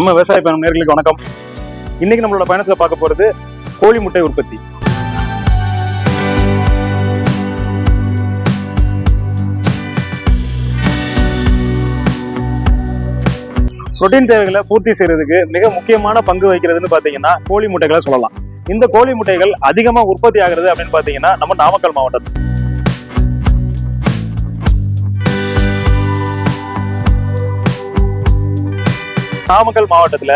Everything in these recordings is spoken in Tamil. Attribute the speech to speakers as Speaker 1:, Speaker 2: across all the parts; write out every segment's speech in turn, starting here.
Speaker 1: நம்ம விவசாய பயணம் நேர்களுக்கு வணக்கம். இன்னைக்கு நம்மளோட பயணத்துல பார்க்க போறது கோழி முட்டை உற்பத்தி. புரோட்டீன் தேவைகளை பூர்த்தி செய்யறதுக்கு மிக முக்கியமான பங்கு வகிக்கிறதுன்னு பாத்தீங்கன்னா கோழி முட்டைகளை சொல்லலாம். இந்த கோழி முட்டைகள் அதிகமா உற்பத்தி ஆகிறது அப்படின்னு பாத்தீங்கன்னா நம்ம நாமக்கல் மாவட்டத்தில். நாமக்கல் மாவட்டத்துல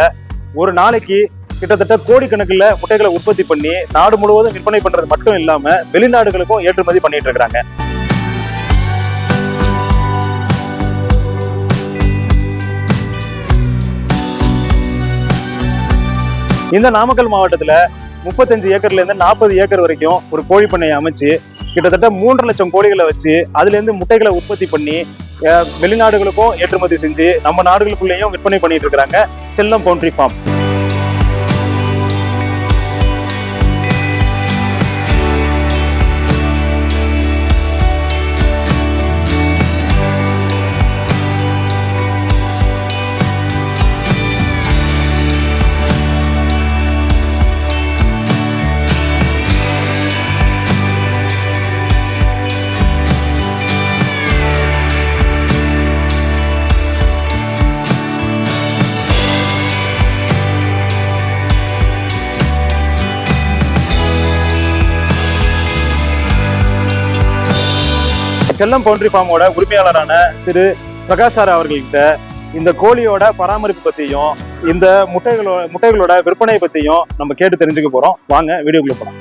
Speaker 1: ஒரு நாளைக்கு கிட்டத்தட்ட கோடிக்கணக்கில் முட்டைகளை உற்பத்தி பண்ணி நாடு முழுவதும் விற்பனை பண்றது மட்டும் இல்லாம வெளிநாடுகளுக்கும் ஏற்றுமதி பண்ணிட்டு இருக்காங்க இந்த நாமக்கல் மாவட்டத்துல முப்பத்தஞ்சு ஏக்கர்ல இருந்து நாற்பது ஏக்கர் வரைக்கும் ஒரு கோழி பண்ணையை அமைச்சு கிட்டத்தட்ட மூன்று லட்சம் கோழிகளை வச்சு அதுல இருந்து முட்டைகளை உற்பத்தி பண்ணி வெளிநாடுகளுக்கும் ஏற்றுமதி செஞ்சு நம்ம நாடுகளுக்குள்ளேயும் விற்பனை பண்ணிட்டு இருக்கிறாங்க Chellam poultry farm. Chellam poultry ஃபார்மோட உரிமையாளரான திரு பிரகாஷ் சார் அவர்கள்கிட்ட இந்த கோழியோட பராமரிப்பு பத்தியும் இந்த முட்டைகளோட முட்டைகளோட விற்பனை பத்தியும் நம்ம கேட்டு தெரிஞ்சுக்க போறோம். வாங்க வீடியோக்குள்ள போலாம்.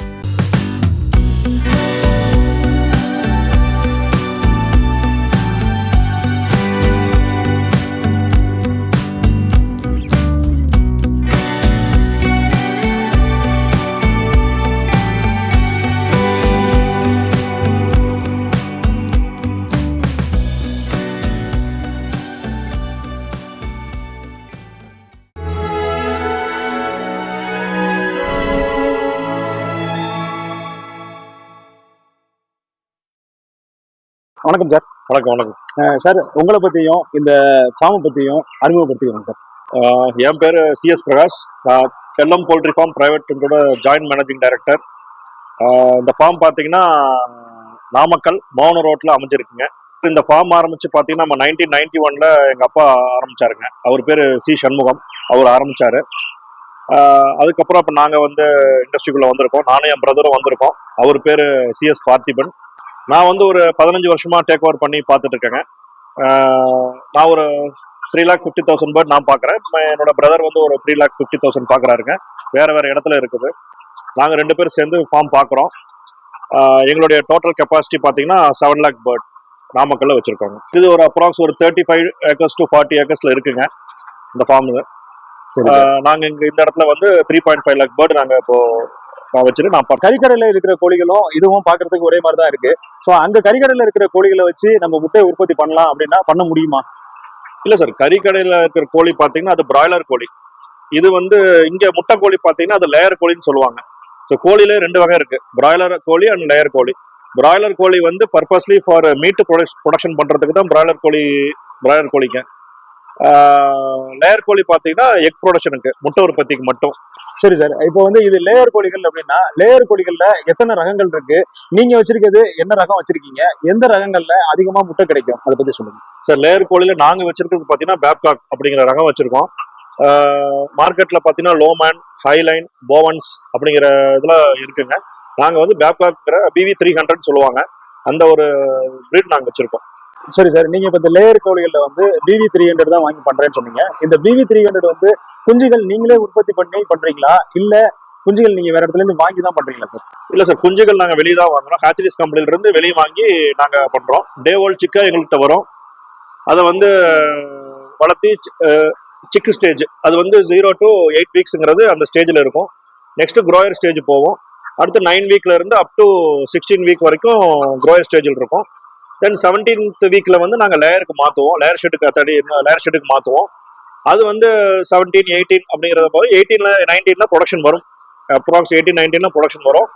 Speaker 1: வணக்கம் சார்.
Speaker 2: வணக்கம் வணக்கம்.
Speaker 1: சார் உங்களை பத்தியும் இந்த ஃபார்மை பத்தியும் அறிமுகப்படுத்திக்கணும் சார்.
Speaker 2: என் பேர் சிஎஸ் பிரகாஷ். நான் கெல்லம் போல்ட்ரி ஃபார்ம் பிரைவேட் லிமிட்டோட ஜாயின்ட் மேனேஜிங் டைரக்டர் இந்த ஃபார்ம் பார்த்தீங்கன்னா நாமக்கல் மௌன ரோட்டில் அமைஞ்சிருக்குங்க. இந்த ஃபார்ம் ஆரம்பிச்சு பார்த்தீங்கன்னா நம்ம நைன்டீன் நைன்டி ஒன்ல எங்கள் அப்பா ஆரம்பிச்சாருங்க. அவர் பேர் சி சண்முகம். அவர் ஆரம்பிச்சாரு. அதுக்கப்புறம் இப்போ நாங்கள் வந்து இண்டஸ்ட்ரிக்குள்ளே வந்திருக்கோம். நானும் என் பிரதரும் வந்திருக்கோம். அவர் பேர் சிஎஸ் பார்த்திபன். நான் வந்து ஒரு பதினஞ்சு வருஷமா டேக் ஓவர் பண்ணி பார்த்துட்டு இருக்கேங்க. நான் ஒரு three lakh fifty thousand bird நான் பார்க்குறேன். என்னோட பிரதர் வந்து ஒரு த்ரீ லேக் ஃபிஃப்டி தௌசண்ட் பார்க்குறாருங்க. வேற வேற இடத்துல இருக்குது. நாங்கள் ரெண்டு பேரும் சேர்ந்து ஃபார்ம் பார்க்குறோம். எங்களுடைய டோட்டல் கெப்பாசிட்டி பார்த்தீங்கன்னா செவன் லேக் பேர்ட் நாமக்கல்ல வச்சிருக்கோங்க. இது ஒரு அப்ராக்ஸ் ஒரு thirty five acres to forty ஏக்கர்ஸ்ல இருக்குங்க இந்த ஃபார்ம்
Speaker 1: சரி
Speaker 2: நாங்கள் இங்கே இந்த இடத்துல வந்து three point five lakh bird நாங்கள் இப்போ நான் வச்சுட்டு நான் கறிக்கடையில்
Speaker 1: கறிக்கடையில இருக்கிற கோழிகளும் இதுவும் பார்க்கறதுக்கு ஒரே மாதிரி தான் இருக்கு. ஸோ அங்க கறிக்கடையில இருக்கிற கோழிகளை வச்சு நம்ம முட்டையை உற்பத்தி பண்ணலாம் அப்படின்னா பண்ண முடியுமா?
Speaker 2: இல்லை சார் கறிக்கடையில் இருக்கிற கோழி பார்த்தீங்கன்னா அது பிராய்லர் கோழி. இது வந்து இங்கே முட்டை கோழி பார்த்தீங்கன்னா அது லேயர் கோழின்னு சொல்லுவாங்க. ஸோ கோழிலே ரெண்டு வகை இருக்கு. பிராய்லர் கோழி அண்ட் லேயர் கோழி. பிராய்லர் கோழி வந்து பர்பஸ்லி ஃபார் மீட் ப்ரொடக்ஷன் பண்ணுறதுக்கு தான் பிராய்லர் கோழி பிராய்லர் கோழிங்க. லேயர் கோழி பார்த்தீங்கன்னா எக் ப்ரொடக்ஷனுக்கு முட்டை உற்பத்திக்கு மட்டும்.
Speaker 1: சரி சார். இப்போ வந்து இது லேயர் கோழிகள் அப்படின்னா லேயர் கோழிகள்ல எத்தனை ரகங்கள் இருக்கு? நீங்க வச்சிருக்கிறது என்ன ரகம் வச்சிருக்கீங்க? எந்த ரகங்கள்ல அதிகமா முட்டை கிடைக்கும்? அதை பத்தி சொல்லுங்க.
Speaker 2: சார் லேயர் கோழியில் நாங்கள் வச்சிருக்கிறது பார்த்தீங்கன்னா பேப்காக் அப்படிங்கிற ரகம் வச்சிருக்கோம். மார்க்கெட்டில் பார்த்தீங்கன்னா லோமேன் ஹைலைன் போவன்ஸ் அப்படிங்கிற இதில் இருக்குங்க. நாங்கள் வந்து பேப்காக்ங்கிற பிவி த்ரீ ஹண்ட்ரட் சொல்லுவாங்க. அந்த ஒரு பிரீட் நாங்கள் வச்சிருக்கோம்.
Speaker 1: சரி சார். நீங்க இப்ப இந்த லேயர் கோழிகள்ல வந்து பிவி த்ரீ ஹண்ட்ரட் தான் வாங்கி பண்றேன்னு சொன்னீங்க. இந்த பிவி த்ரீ ஹண்ட்ரட் வந்து குஞ்சுகள் நீங்களே உற்பத்தி பண்ணி பண்றீங்களா? இல்ல குஞ்சுகள் நீங்க வேற இடத்துல இருந்து வாங்கி தான் பண்றீங்களா சார்
Speaker 2: இல்லை சார் குஞ்சுகள் நாங்கள் வெளியே தான் வாங்குறோம். ஹேச்சரிஸ் கம்பெனிலேருந்து வெளியே வாங்கி நாங்கள் பண்ணுறோம் டே ஓல்ட் சிக்கா எங்கள்கிட்ட வரும். அதை வந்து வளர்த்தி சிக்கு ஸ்டேஜ் அது வந்து ஜீரோ டு எயிட் வீக்ஸுங்கிறது அந்த ஸ்டேஜில் இருக்கும். நெக்ஸ்ட் க்ரோயர் ஸ்டேஜ் போவோம். அடுத்து நைன் வீக்ல இருந்து அப் டு சிக்ஸ்டீன் வீக் வரைக்கும் க்ரோயர் ஸ்டேஜில் இருக்கும். தென் செவன்டீன்த் வீக்ல வந்து நாங்கள் லேயருக்கு மாற்றுவோம் லேயர் ஷெட்டுக்கு தடி லேயர் ஷெட்டுக்கு மாற்றுவோம் அது வந்து செவன்டீன் எயிட்டீன் அப்படிங்கிறத போது எயிட்டீன்ல நைன்டீன்ல ப்ரொடக்ஷன் வரும். அப்ராக்ஸ் எயிட்டீன் நைன்டீன்ல ப்ரொடக்ஷன் வரும்.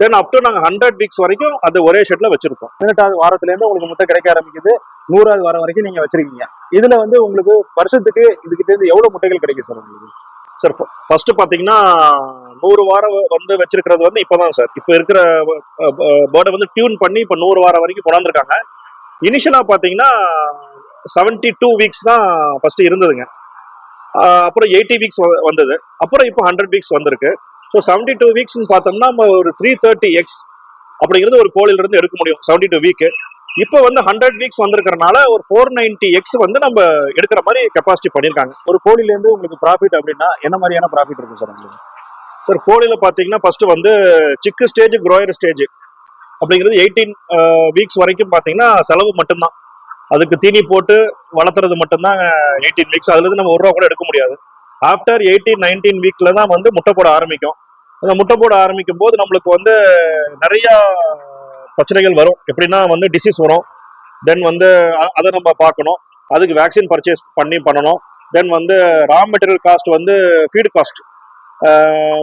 Speaker 2: தென் அப் டு நாங்க ஹண்ட்ரட் வீக்ஸ் வரைக்கும் அது ஒரே ஷெட்ல வச்சிருப்போம்.
Speaker 1: பதினெட்டாவது வாரத்துல இருந்து உங்களுக்கு முட்டை கிடைக்க ஆரம்பிக்குது. நூறாவது வாரம் வரைக்கும் நீங்க வச்சிருக்கீங்க. இதுல வந்து உங்களுக்கு வருஷத்துக்கு இதுகிட்ட இருந்து எவ்வளவு முட்டைகள் கிடைக்கும் சார் உங்களுக்கு?
Speaker 2: சார் ஃபர்ஸ்ட் பார்த்தீங்கன்னா நூறு வாரம் வந்து வச்சிருக்கிறது வந்து இப்போதான் சார் இப்போ இருக்கிற பேர்டை வந்து டியூன் பண்ணி இப்போ நூறு வாரம் வரைக்கும் கொண்டாந்துருக்காங்க. இனிஷியலாக பார்த்தீங்கன்னா செவன்டி டூ வீக்ஸ் தான் ஃபர்ஸ்ட் இருந்ததுங்க. அப்புறம் எயிட்டி வீக்ஸ் வந்தது. அப்புறம் இப்போ ஹண்ட்ரட் வீக்ஸ் வந்திருக்கு. ஸோ செவன்டி டூ வீக்ஸ்னு பார்த்தோம்னா நம்ம ஒரு த்ரீ தேர்ட்டி எக்ஸ் அப்படிங்கிறது ஒரு கோழிலிருந்து எடுக்க முடியும். செவன்டி டூ வீக்கு இப்போ வந்து ஹண்ட்ரட் வீக்ஸ் வந்திருக்கறனால ஒரு ஃபோர் நைன்டி எக்ஸ் வந்து நம்ம எடுக்கிற மாதிரி கெப்பாசிட்டி பண்ணியிருக்காங்க
Speaker 1: ஒரு கோழில இருந்து உங்களுக்கு ப்ராஃபிட் அப்படின்னா என்ன மாதிரியான ப்ராஃபிட் இருக்கும் சார் உங்களுக்கு?
Speaker 2: சார் கோழியில பாத்தீங்கன்னா ஃபர்ஸ்ட் வந்து சிக்கு ஸ்டேஜ் குரோயர் ஸ்டேஜ் அப்படிங்கிறது எயிட்டீன் வீக்ஸ் வரைக்கும் பாத்தீங்கன்னா செலவு மட்டும்தான். அதுக்கு தீனி போட்டு வளர்த்துறது மட்டும்தான் எயிட்டீன் வீக்ஸ் அதுல இருந்து நம்ம ஒரு ரூபா கூட எடுக்க முடியாது. ஆஃப்டர் எயிட்டீன் நைன்டீன் வீக்ல தான் வந்து முட்டை போட ஆரம்பிக்கும். அந்த முட்டை போட ஆரம்பிக்கும் போது நம்மளுக்கு வந்து நிறைய பிரச்சனைகள் வரும். எப்படின்னா வந்து டிசீஸ் வரும். தென் வந்து அதை நம்ம பார்க்கணும். அதுக்கு வேக்சின் பர்ச்சேஸ் பண்ணி பண்ணணும். தென் வந்து ரா மெட்டீரியல் காஸ்ட் வந்து ஃபீட் காஸ்ட்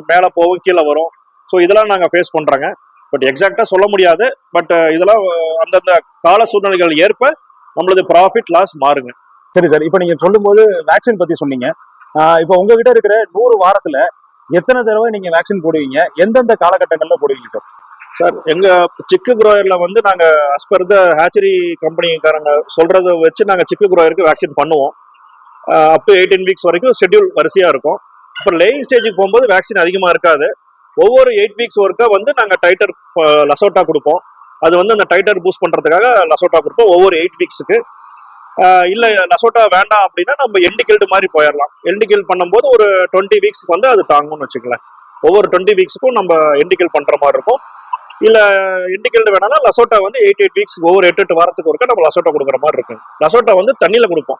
Speaker 2: மேலே போகும் கீழே வரும். ஸோ இதெல்லாம் நாங்கள் ஃபேஸ் பண்ணுறோங்க பட் எக்ஸாக்டாக சொல்ல முடியாது. பட் இதெல்லாம் அந்தந்த கால சூழ்நிலைகள் ஏற்ப நம்மளது ப்ராஃபிட் லாஸ் மாறுங்க.
Speaker 1: சரி சார். இப்போ நீங்கள் சொல்லும்போது வேக்சின் பற்றி சொன்னீங்க. இப்போ உங்ககிட்ட இருக்கிற நூறு வாரத்தில் எத்தனை தடவை நீங்கள் வேக்சின் போடுவீங்க? எந்தெந்த காலகட்டங்களில் போடுவீங்க சார்
Speaker 2: சார் எங்க சிக்கு குரோயர்ல வந்து நாங்க அஸ் பர் த ஹேச்சரி கம்பெனிக்காரங்க சொல்றத வச்சு நாங்க சிக்கு குரோயருக்கு வேக்சின் பண்ணுவோம். அப் டு எயிட்டீன் வீக்ஸ் வரைக்கும் ஷெட்யூல் வரிசையா இருக்கும். அப்புறம் லேயிங் ஸ்டேஜுக்கு போகும்போது வேக்சின் அதிகமா இருக்காது. ஒவ்வொரு எயிட் வீக்ஸ் ஒர்க்கா வந்து நாங்க டைட்டர் லசோட்டா கொடுப்போம். அது வந்து அந்த டைட்டர் பூஸ்ட் பண்றதுக்காக லசோட்டா கொடுப்போம் ஒவ்வொரு எயிட் வீக்ஸுக்கு இல்லை லசோட்டா வேண்டாம் அப்படின்னா நம்ம எண்டிகில்டு மாதிரி போயிடலாம் எண்டிகில் பண்ணும்போது ஒரு டுவெண்ட்டி வீக்ஸ்க்கு வந்து அது தாங்கும்னு வச்சுக்கலாம் ஒவ்வொரு டுவெண்ட்டி வீக்ஸ்க்கும் நம்ம எண்டிகில் பண்ற மாதிரி இருக்கும். இல்ல இண்டிகேட் வேணாலும் லசோட்டா வந்து எயிட் எயிட் வீக்ஸ் ஒவ்வொரு எட்டு எட்டு வாரத்துக்கு ஒருக்க நம்ம லசோட்டா கொடுக்குற மாதிரி இருக்கும். லசோட்டா வந்து தண்ணியில கொடுப்போம்.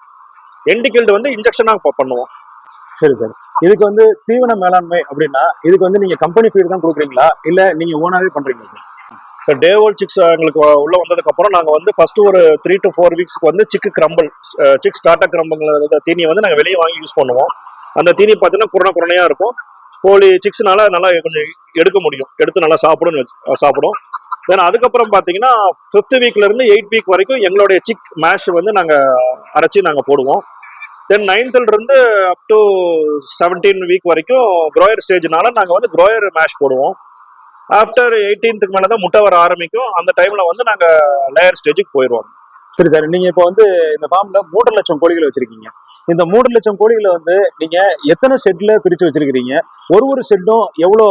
Speaker 2: எண்டிகேல்டு வந்து இன்ஜெக்ஷனா பண்ணுவோம்.
Speaker 1: சரி சார். இதுக்கு வந்து தீவன மேலாண்மை அப்படின்னா இதுக்கு வந்து நீங்க கம்பெனி ஃபீட் தான் கொடுக்குறீங்களா? இல்ல நீங்க ஓனாவே பண்றீங்களா? Sir
Speaker 2: so day old chicks எங்களுக்கு உள்ள வந்ததுக்கு அப்புறம் நாங்க வந்து ஃபர்ஸ்ட் ஒரு த்ரீ டு ஃபோர் வீக்ஸ்க்கு வந்து சிக்கு கிரம்பிள் சிக் ஸ்டார்டா கிரம்பிள் தீனியை வந்து நாங்க வெளியே வாங்கி யூஸ் பண்ணுவோம். அந்த தீனி பார்த்தீங்கன்னா குரண குரணையா இருக்கும். கோழி சிக்ஸ்னால நல்லா கொஞ்சம் எடுக்க முடியும். எடுத்து நல்லா சாப்பிடும் வச்சு- சாப்பிடும். தென் அதுக்கப்புறம் பார்த்தீங்கன்னா ஃபிஃப்த் வீக்லேருந்து எயிட் வீக் வரைக்கும் எங்களுடைய சிக் மேஷ் வந்து நாங்கள் அரைச்சி நாங்கள் போடுவோம். தென் நைன்த்துலேருந்து இருந்து அப் டு செவன்டீன் வீக் வரைக்கும் க்ரோயர் ஸ்டேஜ்னால நாங்கள் வந்து க்ரோயர் மேஷ் போடுவோம். ஆஃப்டர் எயிட்டீன்த்துக்கு மேலே தான் முட்டை வர ஆரம்பிக்கும். அந்த டைமில் வந்து நாங்கள் லேயர் ஸ்டேஜுக்கு போயிடுவோம்
Speaker 1: சரி சார். நீங்க இப்போ வந்து இந்த ஃபார்ம்ல மூன்று லட்சம் கோழிகள் வச்சிருக்கீங்க. இந்த மூன்று லட்சம் கோழிகளை வந்து நீங்க எத்தனை ஷெட்ல பிரிச்சு வச்சிருக்கீங்க ஒரு ஒரு ஷெட்டும் எவ்வளவு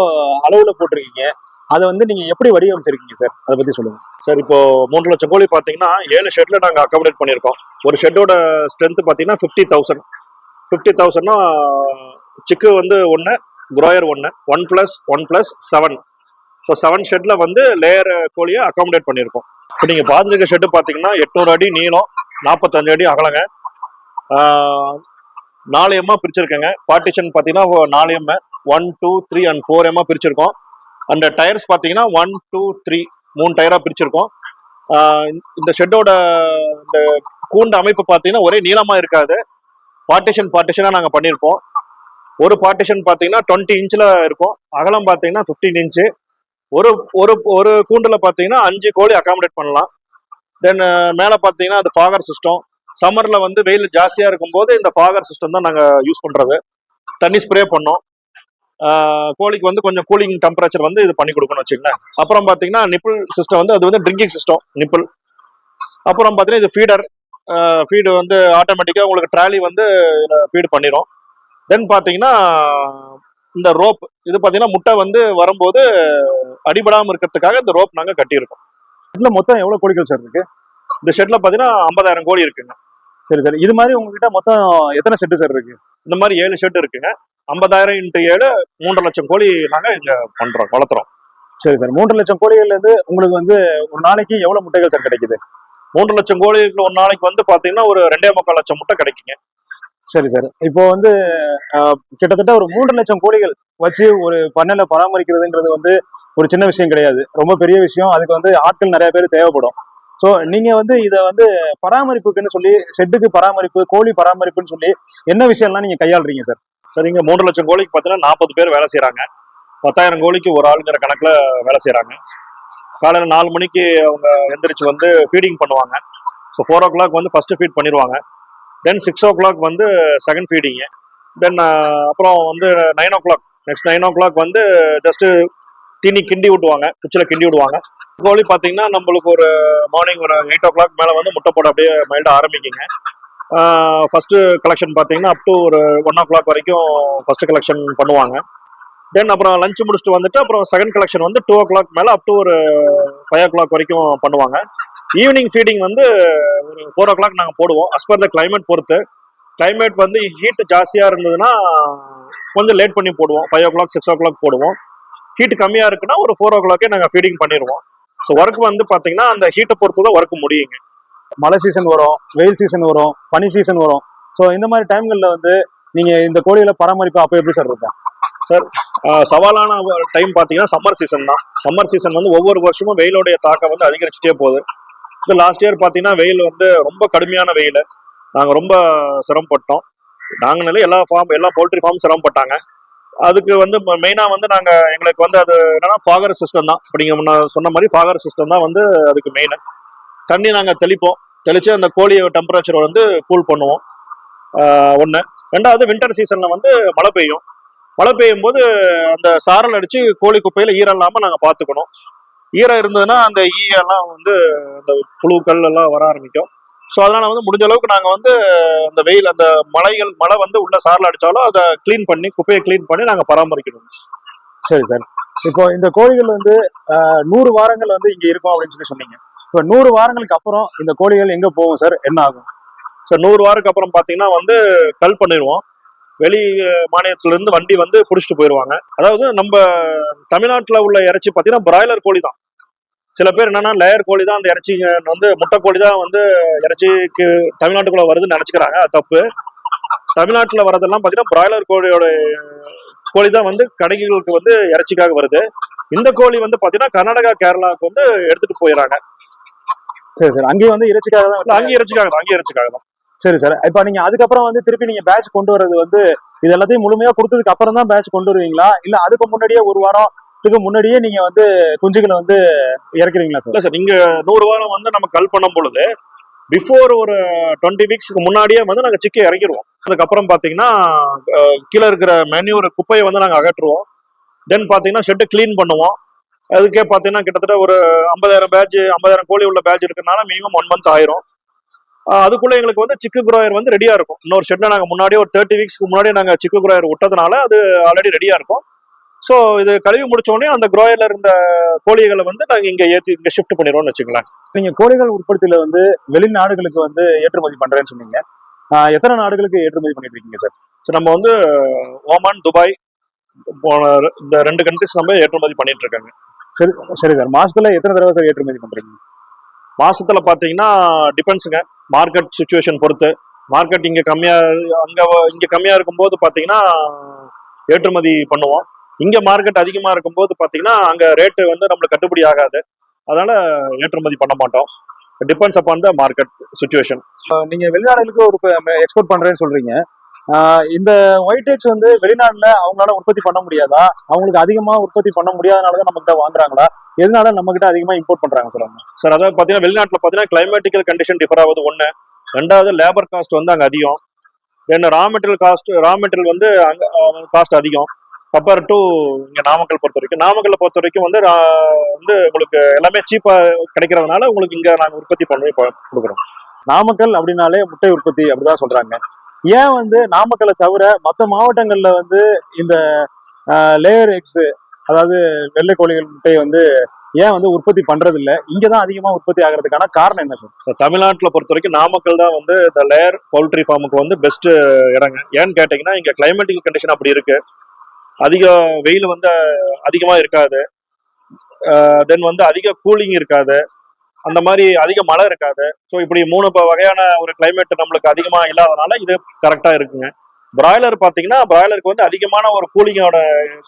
Speaker 1: அளவுல போட்டிருக்கீங்க? அதை வந்து நீங்க எப்படி வடிவமைச்சிருக்கீங்க சார் அதை பத்தி சொல்லுங்க.
Speaker 2: சார் இப்போ மூன்று லட்சம் கோழி பாத்தீங்கன்னா ஏழு ஷெட்ல நாங்க அகாமடேட் பண்ணியிருக்கோம். ஒரு ஷெட்டோட ஸ்ட்ரென்த் பாத்தீங்கன்னா ஃபிஃப்டி தௌசண்ட் ஃபிஃப்டி தௌசண்ட்னா சிக்கு வந்து ஒன்று க்ரோயர் ஒன்று one plus one plus seven so seven ஷெட்ல வந்து லேயர் கோழியை அகாமடேட் பண்ணியிருக்கோம். இப்போ நீங்கள் பார்த்துருக்க ஷெட்டு பார்த்தீங்கன்னா எட்நூறு அடி நீளம் நாற்பத்தஞ்சு அடி அகலங்க. நாலு எம்மா பிரிச்சிருக்கேங்க. பார்ட்டிஷன் பார்த்தீங்கன்னா நாலு எம்மை one two three and four எம்மா பிரிச்சிருக்கோம். அந்த டயர்ஸ் பார்த்தீங்கன்னா ஒன் டூ த்ரீ மூணு டயராக பிரிச்சிருக்கோம். இந்த ஷெட்டோட இந்த கூண்டு அமைப்பு பார்த்தீங்கன்னா ஒரே நீளமாக இருக்காது. பார்ட்டிஷன் பார்ட்டிஷனாக நாங்கள் பண்ணியிருப்போம். ஒரு பார்ட்டிஷன் பார்த்தீங்கன்னா டுவெண்ட்டி இன்ச்சில் இருக்கும். அகலம் பார்த்தீங்கன்னா ஃபிஃப்டீன் இன்ச்சு ஒரு ஒரு ஒரு கூண்டில் பார்த்தீங்கன்னா அஞ்சு கோழி அகாமடேட் பண்ணலாம். தென் மேலே பார்த்தீங்கன்னா அது ஃபாகர் சிஸ்டம் சம்மரில் வந்து வெயில் ஜாஸ்தியாக இருக்கும்போது இந்த ஃபாகர் சிஸ்டம் தான் நாங்கள் யூஸ் பண்ணுறது தண்ணி ஸ்ப்ரே பண்ணோம். கோழிக்கு வந்து கொஞ்சம் கூலிங் டெம்பரேச்சர் வந்து இது பண்ணி கொடுக்கணும் வச்சுக்கோங்களேன். அப்புறம் பார்த்தீங்கன்னா நிப்பிள் சிஸ்டம் வந்து அது வந்து ட்ரிங்கிங் சிஸ்டம் நிப்பிள் அப்புறம் பார்த்தீங்கன்னா இது ஃபீடர் ஃபீடு வந்து ஆட்டோமேட்டிக்காக உங்களுக்கு ட்ராலி வந்து ஃபீடு பண்ணிடும் தென் பார்த்தீங்கன்னா இந்த ரோப் இது பார்த்தீங்கன்னா முட்டை வந்து வரும்போது அடிபடாமல் இருக்கிறதுக்காக இந்த ரோப் நாங்கள் கட்டியிருக்கோம்.
Speaker 1: இதுல மொத்தம் எவ்வளவு கோழிகள் சார் இருக்கு
Speaker 2: இந்த ஷெட்ல பார்த்தீங்கன்னா ஐம்பதாயிரம் கோழி இருக்குங்க.
Speaker 1: சரி சார். இது மாதிரி உங்ககிட்ட மொத்தம் எத்தனை செட்டு சார் இருக்கு?
Speaker 2: இந்த மாதிரி ஏழு ஷெட் இருக்குங்க. ஐம்பதாயிரம் இன்ட்டு ஏழு மூன்றரை லட்சம் கோழி நாங்கள் இங்கே பண்ணுறோம் வளர்த்துறோம்.
Speaker 1: சரி சார். மூன்று லட்சம் கோழிகள்ல இருந்து உங்களுக்கு வந்து ஒரு நாளைக்கு எவ்வளவு முட்டைகள் சார் கிடைக்குது?
Speaker 2: மூன்று லட்சம் கோழிக்கு ஒரு நாளைக்கு வந்து பார்த்தீங்கன்னா ஒரு ரெண்டே முக்கால் லட்சம் முட்டை கிடைக்குங்க.
Speaker 1: சரி சார். இப்போ வந்து கிட்டத்தட்ட ஒரு மூன்று லட்சம் கோழிகள் வச்சு ஒரு பண்ணையில பராமரிக்கிறதுங்கிறது வந்து ஒரு சின்ன விஷயம் கிடையாது. ரொம்ப பெரிய விஷயம். அதுக்கு வந்து ஆட்கள் நிறைய பேர் தேவைப்படும். ஸோ நீங்க வந்து இதை வந்து பராமரிப்புக்குன்னு சொல்லி ஷெட்டுக்கு பராமரிப்பு கோழி பராமரிப்புன்னு சொல்லி என்ன விஷயம்லாம் நீங்க கையாளுறீங்க சார்
Speaker 2: சரிங்க மூன்று லட்சம் கோழிக்கு பார்த்தீங்கன்னா நாற்பது பேர் வேலை செய்கிறாங்க பத்தாயிரம் கோழிக்கு ஒரு ஆளுங்கிற கணக்குல வேலை செய்கிறாங்க காலையில் நாலு மணிக்கு அவங்க எந்திரிச்சு வந்து ஃபீடிங் பண்ணுவாங்க. ஸோ ஃபோர் ஓ கிளாக் வந்து ஃபர்ஸ்ட் ஃபீட் பண்ணிடுவாங்க தென் சிக்ஸ் ஓ கிளாக் வந்து செகண்ட் ஃபீடிங்கு தென் அப்புறம் வந்து nine o'clock next nine o'clock வந்து ஜஸ்ட்டு தீனி கிண்டி விட்டுவாங்க. குச்சியில் கிண்டி விடுவாங்க. கோழி பார்த்தீங்கன்னா நம்மளுக்கு ஒரு மார்னிங் ஒரு எயிட் ஓ கிளாக் மேலே வந்து முட்டை போட அப்படியே மைல்டாக ஆரம்பிக்குங்க. ஃபஸ்ட்டு கலெக்ஷன் பார்த்தீங்கன்னா அப் டு ஒரு ஒன் ஓ கிளாக் வரைக்கும் ஃபஸ்ட்டு கலெக்ஷன் பண்ணுவாங்க. தென் அப்புறம் லஞ்ச் முடிச்சுட்டு வந்துட்டு அப்புறம் செகண்ட் கலெக்ஷன் வந்து டூ ஓ கிளாக் மேலே அப் டு ஒரு ஃபைவ் ஓ கிளாக் வரைக்கும் பண்ணுவாங்க. ஈவினிங் ஃபீடிங் வந்து ஒரு ஃபோர் ஓ கிளாக் நாங்கள் போடுவோம். அஸ் பர் த கிளைமேட் பொறுத்து. கிளைமேட் வந்து ஹீட் ஜாஸ்தியாக இருந்ததுன்னா கொஞ்சம் லேட் பண்ணி போடுவோம். Five o'clock six o'clock போடுவோம். ஹீட் கம்மியாக இருக்குன்னா ஒரு ஃபோர் ஓ கிளாக்கே நாங்கள் ஃபீடிங் பண்ணிடுவோம். ஸோ ஒர்க் வந்து பார்த்தீங்கன்னா அந்த ஹீட்டை பொறுத்து தான் ஒர்க் முடியுங்க.
Speaker 1: மழை சீசன் வரும் வெயில் சீசன் வரும் பனி சீசன் வரும். ஸோ இந்த மாதிரி டைம்களில் வந்து நீங்க இந்த கோழிகளை பராமரிப்பு? அப்போ எப்படி சார் இருக்கும்?
Speaker 2: ஆஹ் சவாலான டைம் பார்த்தீங்கன்னா சம்மர் சீசன் தான். சம்மர் சீசன் வந்து ஒவ்வொரு வருஷமும் வெயிலோடைய தாக்கம் வந்து அதிகரிச்சுட்டே போகுது. இது லாஸ்ட் இயர் பார்த்தீங்கன்னா வெயில் வந்து ரொம்ப கடுமையான வெயில். நாங்கள் ரொம்ப சிரமப்பட்டோம். நாங்கனாலே எல்லா ஃபார்ம் எல்லா போல்ட்ரி ஃபார்ம் சிரமப்பட்டாங்க. அதுக்கு வந்து மெயினாக வந்து நாங்கள் எங்களுக்கு வந்து அது என்னன்னா ஃபாகர் சிஸ்டம் தான். இப்போ நீங்கள் முன்ன சொன்ன மாதிரி ஃபாகர் சிஸ்டம் தான் வந்து அதுக்கு மெயின் தண்ணி நாங்கள் தெளிப்போம். தெளித்து அந்த கோழியை டெம்பரேச்சர் வந்து கூல் பண்ணுவோம். ஒன்று ரெண்டாவது வின்டர் சீசனில் வந்து மழை பெய்யும். மழை பெய்யும் போது அந்த சாரல் அடித்து கோழி குப்பையில் ஈரம் இல்லாமல் நாங்கள் பார்த்துக்கணும். ஈரம் இருந்ததுன்னா அந்த ஈயெல்லாம் வந்து அந்த புழுக்கள் எல்லாம் வர ஆரம்பிக்கும். ஸோ அதனால வந்து முடிஞ்ச அளவுக்கு நாங்க வந்து அந்த வெயில் அந்த மலைகள் மழை வந்து உள்ள சாரல் அடிச்சாலும் அதை க்ளீன் பண்ணி குப்பையை க்ளீன் பண்ணி நாங்க பராமரிக்கணும்.
Speaker 1: சரி சார். இப்போ இந்த கோழிகள் வந்து நூறு வாரங்கள் வந்து இங்க இருக்கும் அப்படின்னு சொல்லி சொன்னீங்க. இப்போ நூறு வாரங்களுக்கு அப்புறம் இந்த கோழிகள் எங்க போகும் சார் என்ன ஆகும்?
Speaker 2: ஸோ நூறு வாரத்துக்கு அப்புறம் பாத்தீங்கன்னா வந்து கல் பண்ணிடுவோம். வெளி மாநிலத்துல இருந்து வண்டி வந்து புடிச்சிட்டு போயிடுவாங்க. அதாவது நம்ம தமிழ்நாட்டுல உள்ள இறைச்சி பாத்தீங்கன்னா பிராய்லர் கோழி தான் சில பேர் என்னன்னா லேயர் கோழி தான் அந்த இறைச்சி வந்து முட்டை கோழி தான் வந்து இறைச்சிக்கு தமிழ்நாட்டுக்குள்ள வருதுன்னு நினைச்சுக்கிறாங்க. அது தப்பு. தமிழ்நாட்டுல வரதெல்லாம் பாத்தீங்கன்னா பிராய்லர் கோழியோட கோழி தான் வந்து கடைகளுக்கு வந்து இறைச்சிக்காக வருது. இந்த கோழி வந்து பாத்தீங்கன்னா கர்நாடகா கேரளாவுக்கு வந்து எடுத்துட்டு போயிடறாங்க
Speaker 1: சரி சார். அங்கேயும் வந்து இறைச்சிக்காக தான்
Speaker 2: அங்கே இறைச்சிக்காக தான் அங்கே இறைச்சிக்காக தான்.
Speaker 1: சரி சார். இப்போ நீங்க அதுக்கப்புறம் வந்து திருப்பி நீங்க பேட்ச் கொண்டு வர்றது வந்து இது எல்லாத்தையும் முழுமையா கொடுத்ததுக்கு அப்புறம் தான் பேட்ச் கொண்டு வருவீங்களா? இல்ல அதுக்கு முன்னாடியே ஒரு இதுக்கு முன்னாடியே நீங்க வந்து குஞ்சுகளை வந்து இறக்குறீங்களா சார்
Speaker 2: இல்ல சார் நீங்க நூறு வாரம் வந்து நம்ம கல் பண்ணும் பொழுது பிஃபோர் ஒரு டுவெண்ட்டி வீக்ஸ்க்கு முன்னாடியே வந்து நாங்க சிக்கி இறக்கிடுவோம். அதுக்கப்புறம் பாத்தீங்கன்னா கீழே இருக்கிற மெனியூர் குப்பையை வந்து நாங்க அகற்றுவோம். தென் பாத்தீங்கன்னா ஷெட்டு க்ளீன் பண்ணுவோம். அதுக்கே பார்த்தீங்கன்னா கிட்டத்தட்ட ஒரு ஐம்பதாயிரம் பேட்ச் ஐம்பதாயிரம் கோழி உள்ள பேட்ச் இருக்கிறதுனால மினிமம் ஒன் மந்த் ஆயிரும். அதுக்குள்ளே எங்களுக்கு வந்து சிக்கு குரோயர் வந்து ரெடியாக இருக்கும். இன்னொரு ஷெட்டில் நாங்கள் முன்னாடியே ஒரு தேர்ட்டி வீக்ஸ்க்கு முன்னாடியே நாங்கள் சிக்கு குரோயர் விட்டதுனால அது ஆல்ரெடி ரெடியாக இருக்கும். ஸோ இது கழுவி முடிச்ச உடனே அந்த குரோயர்ல இருந்த கோழிகளை வந்து நாங்க இங்க ஏத்தி இங்க ஷிஃப்ட் பண்ணிடுவோம்னு வச்சுங்களேன்
Speaker 1: நீங்க கோழிகள் உற்பத்தியில வந்து வெளிநாடுகளுக்கு வந்து ஏற்றுமதி பண்றேன்னு சொன்னீங்க. எத்தனை நாடுகளுக்கு ஏற்றுமதி பண்ணிட்டு இருக்கீங்க சார்
Speaker 2: ஸோ நம்ம வந்து ஓமான் துபாய் போன இந்த ரெண்டு கண்ட்ரிஸ் நம்ம ஏற்றுமதி பண்ணிட்டு இருக்காங்க
Speaker 1: சரி சரி சார் மாசத்துல எத்தனை தடவை சார் ஏற்றுமதி பண்றீங்க?
Speaker 2: மாசத்துல பாத்தீங்கன்னா டிபெண்ட்ஸுங்க மார்க்கெட் சுச்சுவேஷன் பொறுத்து. மார்க்கெட் இங்க கம்மியா அங்க இங்க கம்மியா இருக்கும்போது பாத்தீங்கன்னா ஏற்றுமதி பண்ணுவோம். இங்க மார்க்கெட் அதிகமா இருக்கும்போது பாத்தீங்கன்னா அங்க ரேட்டு வந்து நம்மளுக்கு கட்டுப்படி ஆகாது. அதனால ஏற்றுமதி பண்ண மாட்டோம். Depends upon the market situation
Speaker 1: நீங்க வெளிநாடுகளுக்கு ஒரு எக்ஸ்போர்ட் பண்றேன்னு சொல்றீங்க. இந்த ஒயிட் எக்ஸ் வந்து வெளிநாட்டுல அவங்களால உற்பத்தி பண்ண முடியாதா? அவங்களுக்கு அதிகமா உற்பத்தி பண்ண முடியாதனாலதான் நம்ம கிட்ட வாங்குறாங்களா? எதனால நம்ம கிட்ட அதிகமா இம்போர்ட் பண்றாங்க சார் அவங்க?
Speaker 2: சார் அதாவது பாத்தீங்கன்னா வெளிநாட்டுல பாத்தீங்கன்னா கிளைமேட்டிக்கல் கண்டிஷன் டிஃபர் ஆகுது. ஒண்ணு ரெண்டாவது லேபர் காஸ்ட் வந்து அங்க அதிகம். Then raw material cost raw material வந்து அங்க காஸ்ட் அதிகம். கம்பேர் டு இங்க நாமக்கல் பொறுத்த வரைக்கும். நாமக்கல்ல பொறுத்த வரைக்கும் வந்து வந்து உங்களுக்கு எல்லாமே சீப்பா கிடைக்கிறதுனால உங்களுக்கு இங்க நாங்க உற்பத்தி பண்ணி கொடுக்குறோம்.
Speaker 1: நாமக்கல் அப்படின்னாலே முட்டை உற்பத்தி அப்படிதான் சொல்றாங்க. ஏன் வந்து நாமக்கலை தவிர மற்ற மாவட்டங்கள்ல வந்து இந்த லேயர் எக்ஸ் அதாவது வெள்ளை கோழிகள் முட்டையை வந்து ஏன் வந்து உற்பத்தி பண்றது இல்ல இங்கதான் அதிகமா உற்பத்தி ஆகிறதுக்கான காரணம் என்ன சார்?
Speaker 2: தமிழ்நாட்டில் பொறுத்த வரைக்கும் நாமக்கல் தான் வந்து இந்த லேயர் பவுல்ட்ரி ஃபார்முக்கு வந்து பெஸ்ட் இடங்க. ஏன்னு கேட்டீங்கன்னா இங்க கிளைமேட்டிக் கண்டிஷன் அப்படி இருக்கு. அதிக வெயில் வந்து அதிகமாக இருக்காது. தென் வந்து அதிக கூலிங் இருக்காது. அந்த மாதிரி அதிக மழை இருக்காது. ஸோ இப்படி மூணு ப- வகையான ஒரு கிளைமேட் நம்மளுக்கு அதிகமாக இல்லாதனால இது கரெக்டாக இருக்குங்க. பிராய்லர் பார்த்தீங்கன்னா பிராய்லருக்கு வந்து அதிகமான ஒரு கூலிங்கோட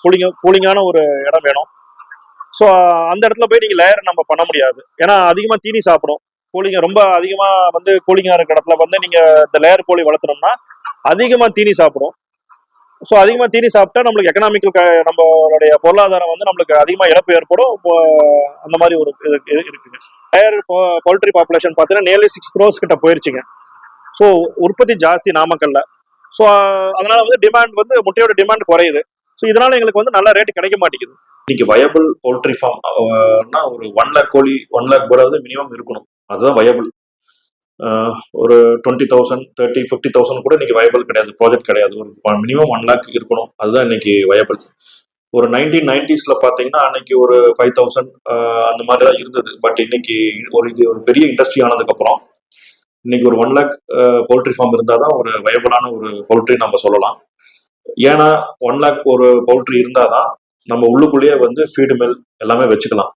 Speaker 2: கூலிங் கூலிங்கான ஒரு இடம் வேணும். ஸோ அந்த இடத்துல போய் நீங்கள் லேயர் நம்ம பண்ண முடியாது. ஏன்னா அதிகமாக தீனி சாப்பிடும். கூலிங்க ரொம்ப அதிகமாக வந்து கூலிங்காக இருக்கிற இடத்துல வந்து நீங்கள் இந்த லேயர் கோழி வளர்த்துனோம்னா அதிகமாக தீனி சாப்பிடும்.
Speaker 3: ஸோ அதிகமாக தீனி சாப்பிட்டா நம்மளுக்கு எக்கனாமிக்கல் நம்மளுடைய பொருளாதாரம் வந்து நம்மளுக்கு அதிகமாக இழப்பு ஏற்படும். இப்போ அந்த மாதிரி ஒரு இது இது இருக்குங்க. டயர் பவுல்ட்ரி பாப்புலேஷன் பார்த்தீங்கன்னா நியர்லி சிக்ஸ் க்ரோஸ் கிட்ட போயிருச்சுங்க. ஸோ உற்பத்தி ஜாஸ்தி நாமக்கல்ல. ஸோ அதனால வந்து டிமாண்ட் வந்து முட்டையோட டிமாண்ட் குறையுது. ஸோ இதனால எங்களுக்கு வந்து நல்ல ரேட் கிடைக்க மாட்டேங்குது.
Speaker 2: இன்னைக்கு வயபிள் பவுல்ட்ரி ஃபார்ம்னா ஒரு ஒன் லேக் கோழி ஒன் லேக் போர்டாவது மினிமம் இருக்கணும். அதுதான் வயபிள் ஒரு twenty thousand thirty fifty thousand கூட இன்னைக்கு வயபிள் கிடையாது. ப்ராஜெக்ட் கிடையாது. ஒரு மினிமம் ஒன் லேக் இருக்கணும். அதுதான் இன்னைக்கு வயபிள் ஒரு நைன்டீன் நைன்டிஸ்ல பாத்தீங்கன்னா அன்னைக்கு ஒரு ஃபைவ் தௌசண்ட் அந்த மாதிரி தான் இருந்தது. பட் இன்னைக்கு ஒரு இது ஒரு பெரிய இண்டஸ்ட்ரி ஆனதுக்கு அப்புறம் இன்னைக்கு ஒரு ஒன் லேக் பவுல்ட்ரி ஃபார்ம் இருந்தால் தான் ஒரு வயபிளான ஒரு பவுல்ட்ரி நம்ம சொல்லலாம். ஏன்னா ஒன் லேக் ஒரு பவுல்ட்ரி இருந்தால் தான் நம்ம உள்ளுக்குள்ளேயே வந்து ஃபீடு மில் எல்லாமே வச்சுக்கலாம்.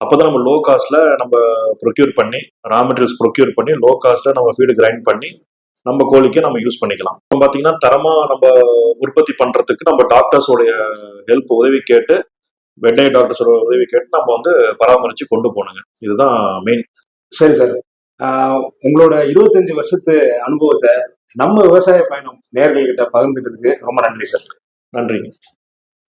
Speaker 2: அப்போதான் நம்ம லோ காஸ்ட்ல நம்ம ப்ரொக்யூர் பண்ணி ரா மெட்டீரியல்ஸ் ப்ரொக்யூர் பண்ணி லோ காஸ்ட்ல நம்ம ஃபீடு கிரைண்ட் பண்ணி நம்ம கோழிக்கு நம்ம யூஸ் பண்ணிக்கலாம். இப்போ பார்த்தீங்கன்னா தரமா நம்ம உற்பத்தி பண்றதுக்கு நம்ம டாக்டர்ஸோடைய ஹெல்ப் உதவி கேட்டு வெட்டை டாக்டர்ஸோட உதவி கேட்டு நம்ம வந்து பராமரிச்சு கொண்டு போகணுங்க. இதுதான் மெயின்
Speaker 1: சரி சார். உங்களோட இருபத்தஞ்சு வருஷத்து அனுபவத்தை நம்ம விவசாய பயணம் நேயர்கள்கிட்ட பகிர்ந்துட்டதுக்கு ரொம்ப நன்றி சார்.
Speaker 3: நன்றிங்க.